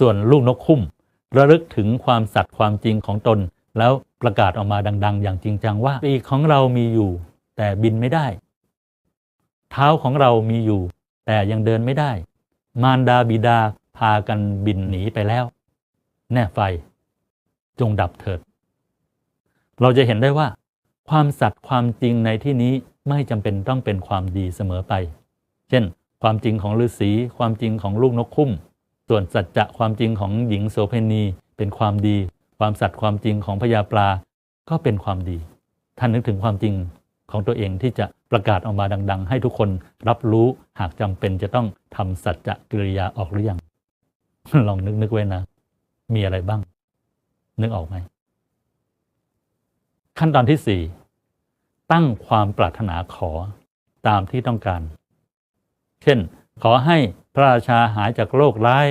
ส่วนลูกนกคุ้มระลึกถึงความสัตย์ความจริงของตน แล้วประกาศออกมาดัง ๆ อย่างจริงจังว่าปีกของเรามีอยู่ แต่บินไม่ได้ เท้าของเรามีอยู่ แต่ยังเดินไม่ได้ มารดาบิดาพากันบินหนีไปแล้ว แน่ไฟ จงดับเถิด เราจะเห็นได้ว่า ความสัตย์ความจริงในที่นี้ไม่จำเป็นต้องเป็นความดีเสมอไป เช่น ความจริงของฤาษีความจริงของลูกนกคุ้ม ส่วนสัจจะความจริงของหญิงโสเพณีเป็นความดี ความสัตย์ความจริงของพญาปลาก็เป็นความดี ท่านนึกถึงความจริงของตัวเองที่จะประกาศออกมาดัง ๆ ให้ทุกคนรับรู้หากจำเป็นจะต้องทำสัจจะกิริยาออกหรือยัง ลองนึกนึกไว้นะ มีอะไรบ้าง นึกออกไหม ขั้นตอนที่สี่ตั้งความปรารถนาขอตามที่ต้องการ เช่น ขอให้พระราชาหายจากโรคร้าย